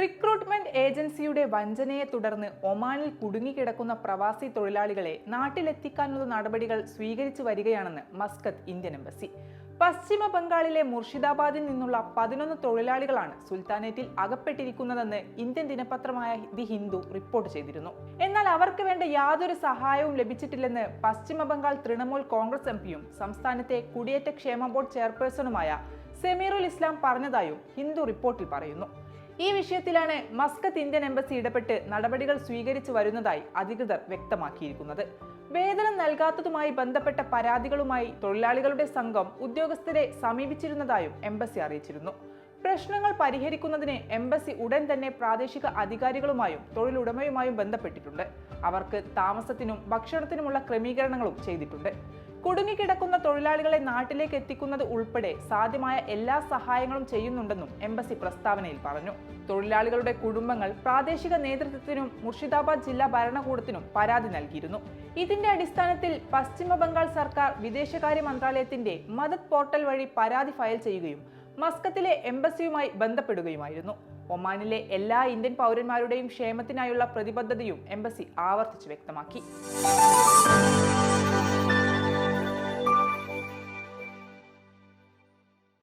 Recruitment ഏജൻസിയുടെ വഞ്ചനയെ തുടർന്ന് ഒമാനിൽ കുടുങ്ങിക്കിടക്കുന്ന പ്രവാസി തൊഴിലാളികളെ നാട്ടിലെത്തിക്കാനുള്ള നടപടികൾ സ്വീകരിച്ചു വരികയാണെന്ന് മസ്കത്ത് ഇന്ത്യൻ എംബസി. പശ്ചിമ ബംഗാളിലെ മുർഷിദാബാദിൽ നിന്നുള്ള പതിനൊന്ന് തൊഴിലാളികളാണ് സുൽത്താനേറ്റിൽ അകപ്പെട്ടിരിക്കുന്നതെന്ന് ഇന്ത്യൻ ദിനപത്രമായ ദി ഹിന്ദു റിപ്പോർട്ട് ചെയ്തിരുന്നു. എന്നാൽ അവർക്ക് വേണ്ട യാതൊരു സഹായവും ലഭിച്ചിട്ടില്ലെന്ന് പശ്ചിമ ബംഗാൾ തൃണമൂൽ കോൺഗ്രസ് എം പിയും സംസ്ഥാനത്തെ കുടിയേറ്റ ക്ഷേമ ബോർഡ് ചെയർപേഴ്സണുമായ സെമീറുൽ ഇസ്ലാം പറഞ്ഞതായും ഹിന്ദു റിപ്പോർട്ടിൽ പറയുന്നു. ഈ വിഷയത്തിലാണ് മസ്കത്ത് ഇന്ത്യൻ എംബസി ഇടപെട്ട് നടപടികൾ സ്വീകരിച്ചു വരുന്നതായി അധികൃതർ വ്യക്തമാക്കിയിരിക്കുന്നത്. വേതനം നൽകാത്തതുമായി ബന്ധപ്പെട്ട പരാതികളുമായി തൊഴിലാളികളുടെ സംഘം ഉദ്യോഗസ്ഥരെ സമീപിച്ചിരുന്നതായും എംബസി അറിയിച്ചിരുന്നു. പ്രശ്നങ്ങൾ പരിഹരിക്കുന്നതിന് എംബസി ഉടൻ തന്നെ പ്രാദേശിക അധികാരികളുമായും തൊഴിലുടമയുമായും ബന്ധപ്പെട്ടിട്ടുണ്ട്. അവർക്ക് താമസത്തിനും ഭക്ഷണത്തിനുമുള്ള ക്രമീകരണങ്ങളും ചെയ്തിട്ടുണ്ട്. കുടുങ്ങിക്കിടക്കുന്ന തൊഴിലാളികളെ നാട്ടിലേക്ക് എത്തിക്കുന്നത് ഉൾപ്പെടെ സാധ്യമായ എല്ലാ സഹായങ്ങളും ചെയ്യുന്നുണ്ടെന്നും എംബസി പ്രസ്താവനയിൽ പറഞ്ഞു. തൊഴിലാളികളുടെ കുടുംബങ്ങൾ പ്രാദേശിക നേതൃത്വത്തിനും മുർഷിദാബാദ് ജില്ലാ ഭരണകൂടത്തിനും പരാതി നൽകിയിരുന്നു. ഇതിന്റെ അടിസ്ഥാനത്തിൽ പശ്ചിമ ബംഗാൾ സർക്കാർ വിദേശകാര്യ മന്ത്രാലയത്തിന്റെ മദത് പോർട്ടൽ വഴി പരാതി ഫയൽ ചെയ്യുകയും മസ്കത്തിലെ എംബസിയുമായി ബന്ധപ്പെടുകയുമായിരുന്നു. ഒമാനിലെ എല്ലാ ഇന്ത്യൻ പൗരന്മാരുടെയും ക്ഷേമത്തിനായുള്ള പ്രതിബദ്ധതയും എംബസി ആവർത്തിച്ച് വ്യക്തമാക്കി.